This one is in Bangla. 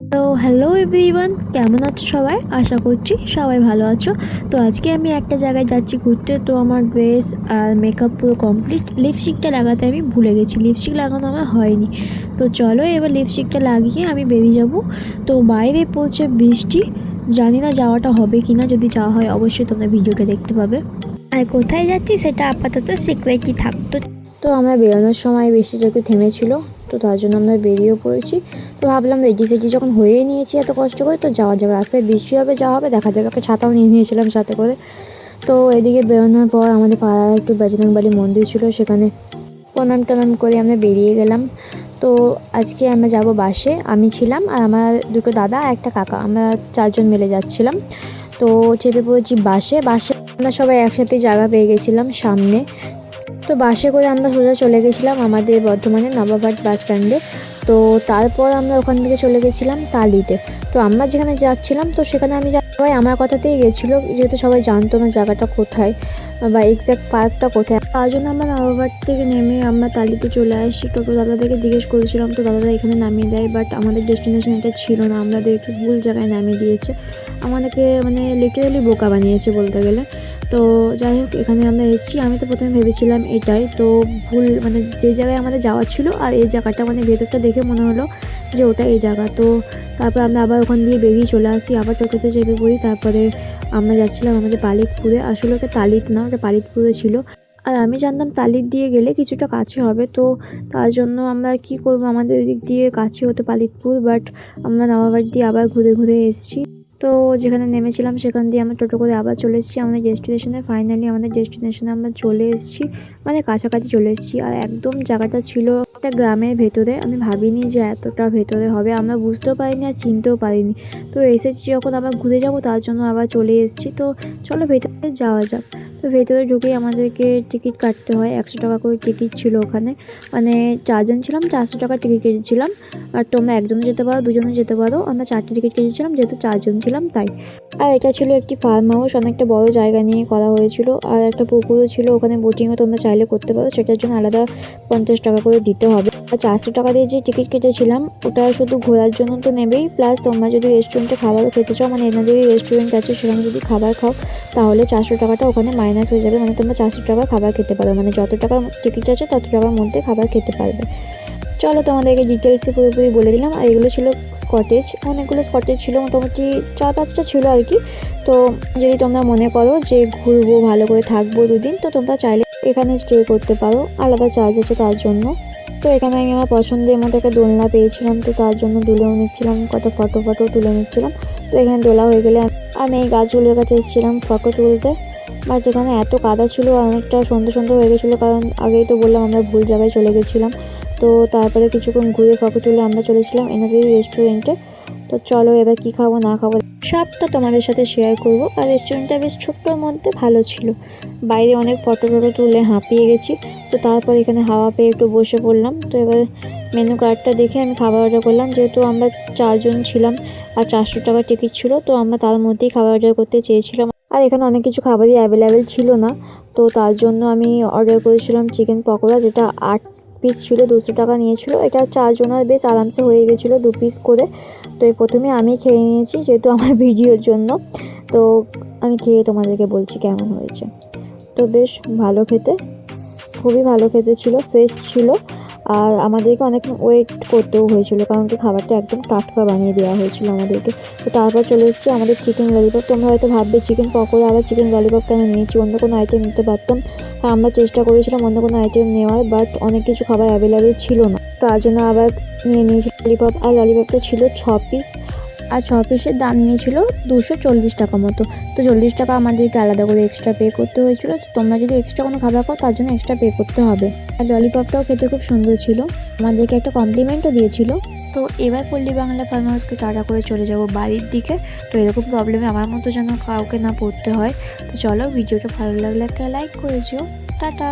তো হ্যালো এভরিওয়ান কেমন আছো সবাই? আশা করছি সবাই ভালো আছো। তো আজকে আমি একটা জায়গায় যাচ্ছি ঘুরতে। তো আমার ড্রেস আর মেকআপ পুরো কমপ্লিট লিপস্টিকটা লাগাতে আমি ভুলে গেছি। লিপস্টিক লাগানো আমার হয়নি। তো চলো এবার লিপস্টিকটা লাগিয়ে আমি বেরিয়ে যাব। তো বাইরে পৌঁছে বৃষ্টি। জানি না যাওয়াটা হবে কি না যদি যাওয়া হয় অবশ্যই তোমরা ভিডিওটা দেখতে পাবে। আর কোথায় যাচ্ছি সেটা আপাতত সিক্রেটই থাকতো তো আমরা বেরোনোর সময় বৃষ্টিটা একটু থেমেছিল, তো তার জন্য আমরা বেরিয়েও পড়েছি। তো ভাবলাম রেডি সেডি যখন হয়েই নিয়েছি এত কষ্ট করে, তো যাওয়া যাবে। রাস্তায় বৃষ্টি হবে যাওয়া হবে, দেখা যাবে। একটা ছাতাও নিয়ে নিয়েছিলাম সাথে করে। তো এদিকে বেরোনোর পর আমাদের পাড়ার একটু বাজরংবাড়ি মন্দির ছিল, সেখানে প্রণাম টনাম করে আমরা বেরিয়ে গেলাম। তো আজকে আমরা যাব বাসে, আমি ছিলাম আর আমার দুটো দাদা একটা কাকা, আমরা চারজন মিলে যাচ্ছিলাম। তো চেপে পড়েছি বাসে বাসে আমরা সবাই একসাথে জায়গা পেয়ে গেছিলাম সামনে। তো বাসে করে আমরা সোজা চলে গেছিলাম আমাদের বর্ধমানে নবাবহাট বাস স্ট্যান্ডে। তো তারপর আমরা ওখান থেকে চলে গেছিলাম তালিতে। তো আমরা যেখানে যাচ্ছিলাম, তো সেখানে আমি সবাই আমার কথাতেই গেছিল, যেহেতু সবাই জানতো না জায়গাটা কোথায় বা এক্স্যাক্ট পার্কটা কোথায়। তার জন্য আমরা নবাবহাট থেকে নেমে আমরা তালিতে চলে আসি। টোটো দাদাদেরকে জিজ্ঞেস করেছিলাম, তো দাদারা এখানে নামিয়ে দেয় বাট আমাদের ডেস্টিনেশন এটা ছিল না। আমাদেরকে ভুল জায়গায় নামিয়ে দিয়েছে। আমাদেরকে মানে লিটারালি বোকা বানিয়েছে বলতে গেলে। তো যাই হোক, এখানে আমরা এসেছি। আমি তো প্রথমে ভেবেছিলাম এটাই। তো ভুল মানে যে জায়গায় আমাদের যাওয়ার ছিল আর এই জায়গাটা মানে ভেতরটা দেখে মনে হলো যে ওটা এই জায়গা। তো তারপর আমরা আবার ওখান দিয়ে বেরিয়ে চলে আসি, আবার টোটোতে চেপে পড়ি। তারপরে আমরা যাচ্ছিলাম আমাদের পালিতপুরে। আসলে ওটা তালিত না, ওটা পালিতপুরে ছিল। আর আমি জানতাম তালিত দিয়ে গেলে কিছুটা কাছে হবে। তো তার জন্য আমরা কি করব? আমাদের দিক দিয়ে কাছে হতো পালিতপুর, বাট আমরা নবাবাড়ি দিয়ে আবার ঘুরে ঘুরে এসেছি। তো যেখানে নেমেছিলাম, সেখান দিয়ে আমরা টোটো করে আবার চলে এসেছি। আমাদের ডেস্টিনেশনে ফাইনালি আমাদের ডেস্টিনেশনে আমরা চলে এসেছি। মানে কাছাকাছি চলে এসেছি। আর একদম জায়গাটা ছিল একটা গ্রামের ভেতরে, আমি ভাবিনি যে এতটা ভেতরে হবে, আমরা বুঝতেও পারিনি আর চিনতেও পারিনি। তো এসেছি যখন আবার ঘুরে যাব, তার জন্য আবার চলে এসেছি। তো চলো ভেতরে যাওয়া যাক। তো ভেতরে ঢুকেই আমাদেরকে টিকিট কাটতে হয়, একশো টাকা করে টিকিট ছিল ওখানে। মানে চারজন ছিলাম, চারশো টাকা টিকিট কেটেছিলাম। আর তোমরা একজনে যেতে পারো দুজনে যেতে পারো, আমরা চারটে টিকিট কেটেছিলাম, যেহেতু চারজন ছিলাম তাই। আর এটা ছিল একটি ফার্ম হাউস অনেকটা বড় জায়গা নিয়ে করা হয়েছিল। আর একটা পুকুরও ছিল, ওখানে বোটিংও তোমরা চাইলে করতে পারো, সেটার জন্য আলাদা পঞ্চাশ টাকা করে দিতে হবে। আর চারশো টাকা দিয়ে যে টিকিট কেটেছিলাম, ওটা শুধু ঘোরার জন্য তো নেবেই। প্লাস তোমরা যদি রেস্টুরেন্টে খাবার খেতে চাও মানে এনাদের রেস্টুরেন্ট আছে, সেখানে যদি খাবার খাও, তাহলে চারশো টাকাটা ওখানে মাইনাস হয়ে যাবে। মানে তোমরা চারশো টাকা খাবার খেতে পারো। মানে যত টাকা টিকিট আছে, তত টাকার মধ্যে খাবার খেতে পারবে। চলো তোমাদেরকে ডিটেলসে পুরোপুরি বলে দিলাম। আর এগুলো ছিল স্কটেজ অনেকগুলো স্কটেজ ছিল, মোটামুটি চার পাঁচটা ছিল আর কি। তো যদি তোমরা মনে করো যে ঘুরবো, ভালো করে থাকব দুদিন, তো তোমরা চাইলে এখানে স্টে করতে পারো। আলাদা চার্জ আছে তার জন্য। তো এখানে আমি আমার পছন্দের মতো একটা দোলনা পেয়েছিলাম, তো তার জন্য দুলেও নিচ্ছিলাম কত ফটো ফটো তুলে নিচ্ছিলাম। তো এখানে দোলা হয়ে গেলে আমি এই গাছগুলোর কাছে এসেছিলাম ফটো তুলতে। বাট এখানে এত কাদা ছিল অনেকটা সন্ধ্যে সন্ধ্যে হয়ে গেছিল, কারণ আগেই তো বললাম আমরা ভুল জায়গায় চলে গেছিলাম। তো তারপরে কিছুক্ষণ ঘুরে ফটো তুলে আমরা চলেছিলাম এনাদের রেস্টুরেন্টে তো চলো এবার কি খাব না খাব সবটা তোমাদের সাথে শেয়ার করব। আর রেস্টুরেন্টটা বেশ ছোট্টর মধ্যে ভালো ছিল। বাইরে অনেক ফটো ফটো তুলে হাঁপিয়ে গেছি। তো তারপর এখানে হাওয়া পেয়ে একটু বসে পড়লাম। তো এবার মেনু কার্ডটা দেখে আমি খাবার অর্ডার করলাম। যেহেতু আমরা চারজন ছিলাম আর চারশো টাকা টিকিট ছিল, তো আমরা তার মধ্যেই খাবার অর্ডার করতে চেয়েছিলাম। আর এখানে অনেক কিছু খাবারই অ্যাভেলেবেল ছিল না। তো তার জন্য আমি অর্ডার করেছিলাম চিকেন পকোড়া, যেটা আট পিস ছিল, দুশো টাকা নিয়েছিল। এটা চারজনের বেশ আরামসে হয়ে গেছিল দু পিস করে। তো এই প্রথমে আমি খেয়ে নিয়েছি যেহেতু আমার ভিডিওর জন্য। তো আমি খেয়ে তোমাদেরকে বলছি কেমন হয়েছে। তো বেশ ভালো খেতে, খুবই ভালো খেতে ছিল ফ্রেশ ছিল। আর আমাদেরকে অনেকক্ষণ ওয়েট করতেও হয়েছিল, কারণ কি খাবারটা একদম টাটকা বানিয়ে দেওয়া হয়েছিল আমাদেরকে। তো তারপর চলে এসেছি আমাদের চিকেন ললিপপ তোমরা হয়তো ভাববে চিকেন পকোড়া আবার চিকেন ললিপপ কেন নিয়েছি? অন্য কোনো আইটেম নিতে পারতাম। আর আমরা চেষ্টা করেছিলাম অন্য কোনো আইটেম নেওয়ার বাট অনেক কিছু খাবার অ্যাভেলেবেল ছিল না। তার জন্য আবার নিয়ে নিয়েছি ললিপপ আর ললিপপটা ছিল ছ পিস আর ছ পিসের দাম নিয়েছিল দুশো চল্লিশ টাকা মতো। তো চল্লিশ টাকা আমাদেরকে আলাদা করে এক্সট্রা পে করতে হয়েছিল। তোমরা যদি এক্সট্রা কোনো খাবার খাও, তার জন্য এক্সট্রা পে করতে হবে। আর ললিপপটাও খেতে খুব সুন্দর ছিল। আমাদেরকে একটা কমপ্লিমেন্টও দিয়েছিল। তো এবার পল্লী বাংলা ফার্ম হাউসকে টাটা করে চলে যাব বাড়ির দিকে। তো এরকম প্রবলেমে আমার মতো যেন কাউকে না পড়তে হয়। তো চলো ভিডিওটা ভালো লাগলে একটা লাইক করেছ টাটা!